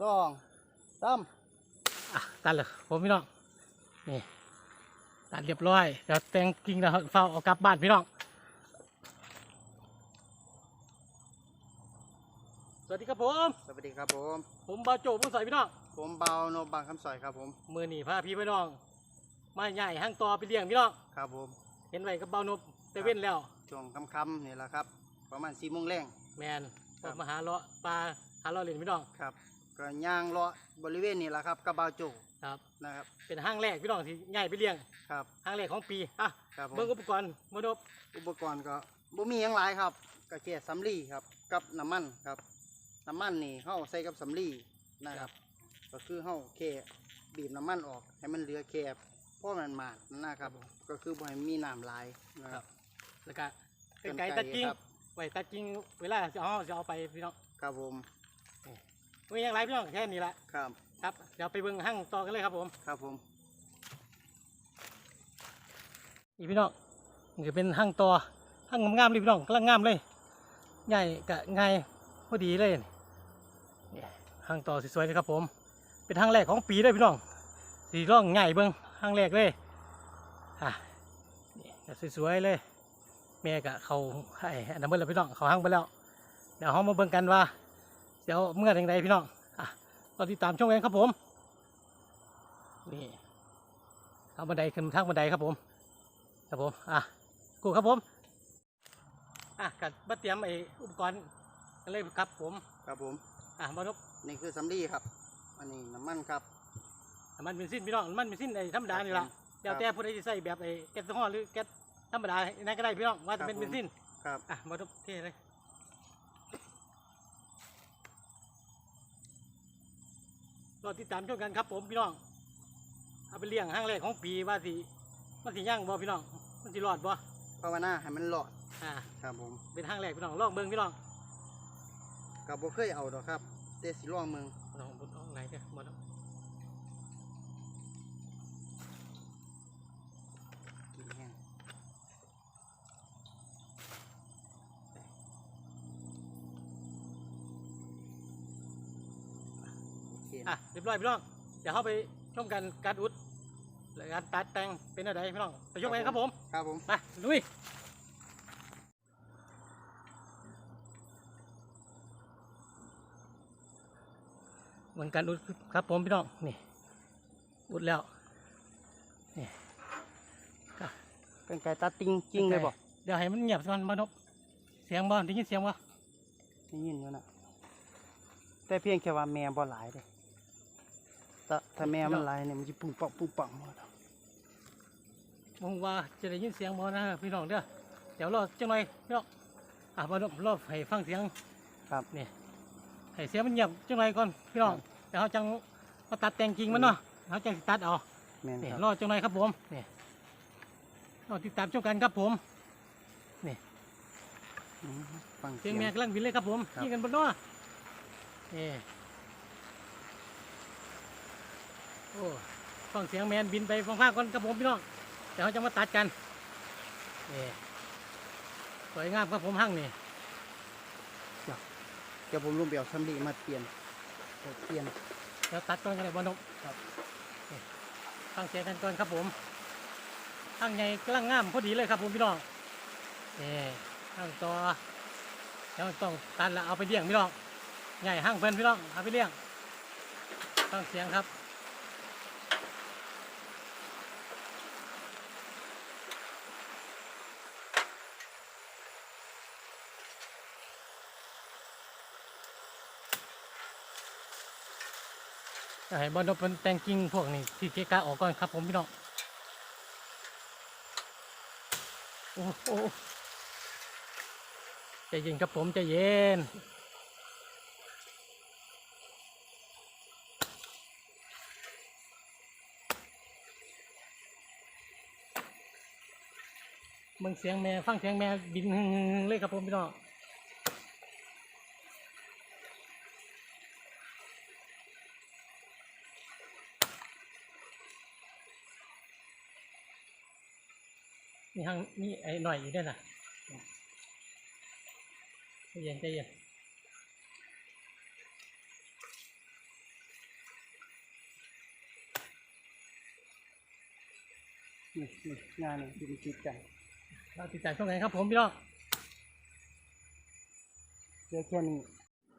สองสามอะตัดเลยผมพี่น้องนี่ตัดเรียบร้อยเดี๋ยวแต่งกิ่งแล้วเฝ้าเอากลับบ้านพี่น้องสวัสดีครับผม สวัสดีครับผม ผมบาวโจพุ่งสอยพี่น้องผมเบาโนบางคำสอยครับผม มือหนีพาพี่พี่น้องมาใหญ่ห้างต่อไปเลี้ยงพี่น้องครับผม เห็นไว้กับเบานบแต่เว้นแล้วช่วงค่ำๆนี่แหละครับ ประมาณสี่โมงแรงแมนครัอบอกมาหาเลาะปลาหาเลาะเล่นพี่น้องครับ ก็ย่างเลาะบริเวณนี่แหละครับกระบาวโจครับนะครับ เป็นห้างแรกพี่น้องที่ใหญ่ไปเลี้ยงครับห้างแรกของปีอะครับผมเบิ่งอุปกรณ์มานบอุปกรณ์ก็บ่มีหยังหลายครับก็แค่สำลีครับกับน้ำมันครับน้ำมันนี่เฮาใส่กับสำลีนะครับ ก็คือเฮาแค่บีบน้ำมันออก ให้มันเหลือแค่พอมันมาดนะครับ ก็คือบ่ให้มีน้ำหลายนะครับแล้วก็เป็นไก่ตัดกิ้งครับไว้ตัดกิ้งเวลาจะเอาจะเอาไปพี่น้องครับผม ไม่ยังไรพี่น้องแค่นี้ละครับครับเดี๋ยวไปเบิ่งห้างต่อกันเลยครับผม ครับผมนี่พี่น้องนี่ก็เป็นห้างต่อห้างงามๆเลยพี่น้องกำลังงามเลยใหญ่กะง่ายพอดีเลยนี่ห้างต่อสวยๆเลยครับผม เป็นห้างแรกของปีเลยพี่น้องสีร่องใหญ่เบิ่งห้างแรกเลยอะนี่ก็สวยๆเลยแม่กะเขาให้อันนั้นเบิ่งแล้วพี่น้องเขาห้างไปแล้วเดี๋ยวเรามาเบิ่งกันว่า เดี๋ยวเมื่อไหร่พี่น้องอะก็ติดตามช่องเองครับผม นี่ทางบันไดขึ้นทางบันไดครับผม ครับผม อะกูครับผม อะกัดบัดเตรียมไอ้อุปกรณ์กันเลยครับผม ครับผม อะมานบนี่คือสำลีครับ อันนี้น้ำมันครับ น้ำมันเป็นสิ้นพี่น้องน้ำมันเป็นสิ้นไอ้ธรรมดานี่ละครับเดี๋ยวแต่ผู้ใดจะใส่แบบไอ้แก๊สโซฮอล์หรือแก๊สธรรมดาไหนก็ได้พี่น้องว่าจะเป็นครับผมเป็นสิ้น ครับ อะมานบเท่เลย รอติดตามชมกันครับ ผมพี่น้องเอาไปเลี้ยงห้างแรกของปีว่าสิมันสิย่างบ่พี่น้องมันสิรอดบ่ภาวนาให้มันหลอดอ่าครับผมเป็นห้างแรกพี่น้องลองเบิ่งพี่น้องกับบ่เคยเอาดอกครับแต่สิลองเมืองน้องบนห้องไหนเนี่ยหมดแล้ โอเคอะนะเรียบร้อยพี่น้องเดี๋ยวเข้าไปชมกันการอุดและการตัดแต่งเป็นอะไรพี่น้องไปชมกันครับผมครับผมไปลุยเหมือนการอุดครับผมพี่น้องนี่อุดแล้วนี่ครับเป็นไก่ตัดติงจริงเลยบ่เดี๋ยวให้มันเงียบสักก่อนมานบเสียงบ่ได้ยินเสียงบ่ได้ยินอยู่นะแต่เพียงแค่ว่าแม่บ่หลายเด้ ถ้าถ้าแม่มันหลายเนี่ยมันจะปุ้งปังปุ้งปังหมดมองว่าจะได้ยินเสียงบ่นะพี่น้องเด้อเดี๋ยวรอจังหน่อยพี่น้องอะมานบรอให้ฟังเสียงครับนี่ให้เสียงมันเงียบจังไรก่อนพี่น้องเดี๋ยวเขาจังมาตัดแต่งกิ่งมันเนาะเขาจังสิตัดเอาแม่นนี่ครับรอจังไรครับผมนี่รอติดตามชมกันครับผมอืมฟังเสียงแม่กำลังบินเลยครับผมครับยิงกันบนเนาะนี่ โอ้ฟังเสียงแมนบินไปฟังๆก่อนครับผมพี่น้องเดี๋ยวเขาจะมาตัดกันนี่สวยงามครับผมหั่งนี่เดี๋ยวผมลงไปเอาสำลีมาเปลี่ยนเอาเปลี่ยนเดี๋ยวตัดก่อนกันเลยบอลนกครับนี่ฟังเสียงกันก่อนครับผมหั่งใหญ่กำลังงามพอดีเลยครับผมพี่น้องนี่หั่งต่อเดี๋ยวต้องตัดแล้วเอาไปเลี้ยงพี่น้องใหญ่หั่งเพิ่นพี่น้องเอาไปเลี้ยงฟังเสียงครับ จะให้บอลเป็นแต่งกิ่งพวกนี้ที่เกะกะออกก่อนครับผมพี่น้องโอ้โหใจเย็นครับผมใจเย็นมึงเสียงแม่ฟังเสียงแม่บินเลยครับผมพี่น้อง นี่ห้างนี่ไอ้หน่อยอีกด้วยนะใจเย็นใจเย็นนี่นี่งานนี่ดีจิตใจเราติดใจช่วงไหนครับผมพี่น้องเดี๋ยวแค่นี้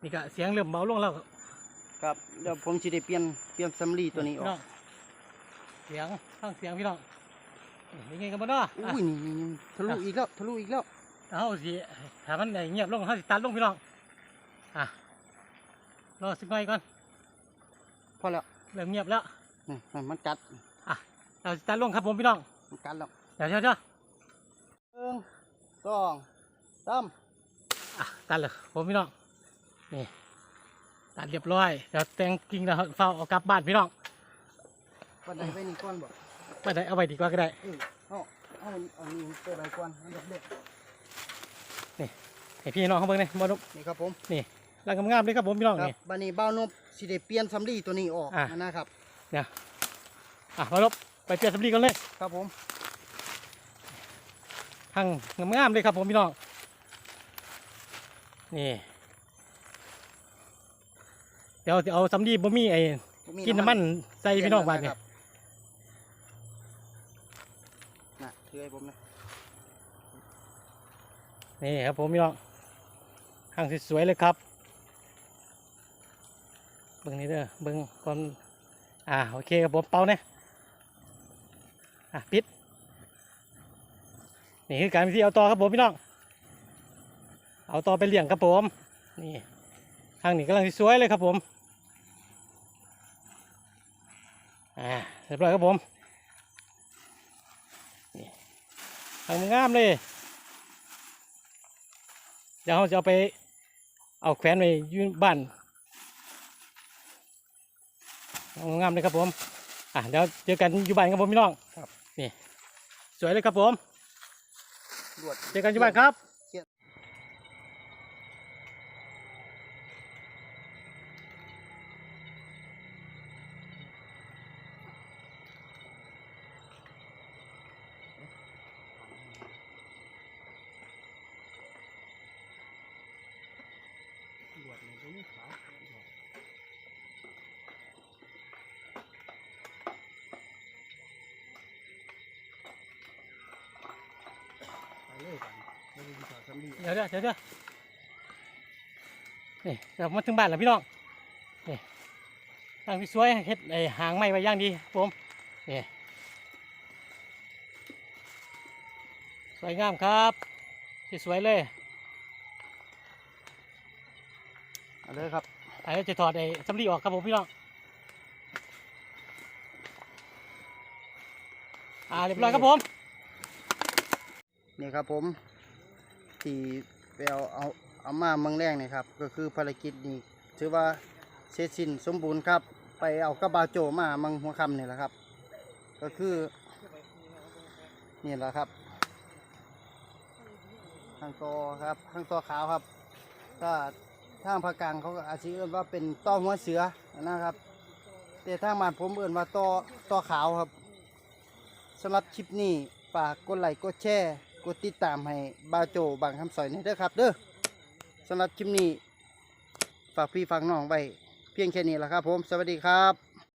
นี่ก็เสียงเริ่มเบาลงแล้วครับเดี๋ยวผมจะได้เปลี่ยนเปลี่ยนสมลีตัวนี้ออกเสียงข้างเสียงพี่น้อง ยังไงกันบ้างเนาะอะอุ้ยนี่นี่นี่ทะลุอีกแล้วทะลุอีกแล้วเอาสิถ้ามันได้เงียบลงเขาสิตัดลงพี่น้องอะรอสักหน่อยก่อนพอแล้วเริ่มเงียบแล้วนี่มันกัดอะเราสิตัดลงครับผมพี่น้องมันกัดแล้วเดี๋ยวเดี๋ยวเดี๋ยวหนึ่งสองสามอะตัดเลยผมพี่น้องนี่ตัดเรียบร้อยเดี๋ยวแต่งกิ่งแล้วเฝ้าเอากลับบ้านพี่น้องวันไหนไปนี่ก่อนบอก ไปได้เอาไว้ดีกว่าก็ได้เออเอาเอาเอานี่ไปไว้ก่อนอันดับแรกให้พี่น้องเขาเบิ่งเลยบอนุนี่ครับผมนี่ร่างงามๆเลยครับผมพี่น้องครับนี่ บันนี้บ้าวนบสิได้เปลี่ยนสำลีตัวนี้ออกอะ นะครับเนี่ยอะบอนุไปเปลี่ยนสำลีกันเลยครับผมทางงามๆเลยครับผมพี่น้องนี่เดี๋ยวจะเอาสำลีบ่มีไอ้กินน้ำมันใส่พี่น้องบ้านเนี่ย น่ะถื อให้ผมนะนี่ครับผมพี่น้องทางสวยๆเลยครับเบิ่งนี่เด้อเบิ่งก่อนอ่าโอเคครับผมเป่าเนี่ยอะปิดนี่คือการวิธีเอาต่อครับผมพี่น้องเอาต่อไปเลี้ยงครับผมนี่ทางนี้กำลังสิสวยเลยครับผมอ่าเรียบร้อยครับผมนี่ ทางงามเลย เดี๋ยวเราจะเอาไป เอาแขวนไว้อยืนบ้านงามเลยครับผม อะเดี๋ยวเจอกันอยู่บ้านครับผมพี่น้อง ครับ นี่ สวยเลยครับผมรวดเจอกันอยู่บ้านครับ รวดนี่ตรงนี้ขาวไปเลยกันไม่ได้ถอดสำลีเดี๋ยวเดี๋ยวเดี๋ยวเดี๋ยวนี่เรามาถึงบ้านแล้วพี่น้องนี่ทางพี่สวยเฮ็ดไอ้หางไม้ไว้อย่างดีผมนี่สวยงามครับสวยเลย เอาเลยครับอันนี้จะถอดไอ้สำลีออกครับผมพี่น้องอ่าเรียบร้อยครับผม นี่ครับผมที่ไปเอาเอาเอามาเมืองแรงนี่ครับ ก็คือภารกิจนี้ถือว่าเสร็จสิ้นสมบูรณ์ครับ ไปเอากระบาโจมามังหัวคำนี่แหละครับ ก็คือนี่แหละครับทางตอครับทางตอขาวครับถ้า ทางภาคกลางเขาก็อาจจะเอื่นว่าเป็นต้อหัวเสือนะครับ แต่ทางบ้านผมเอื่นว่าต้อต้อขาวครับสำหรับคลิปนี้ฝากกดไลค์กดแชร์กดติดตามให้บาโจบางคำสอยนี่เด้อครับ เด้อสำหรับคลิปนี้ฝากพี่ฝากน้องไว้เพียงแค่นี้แหละครับผม สวัสดีครับ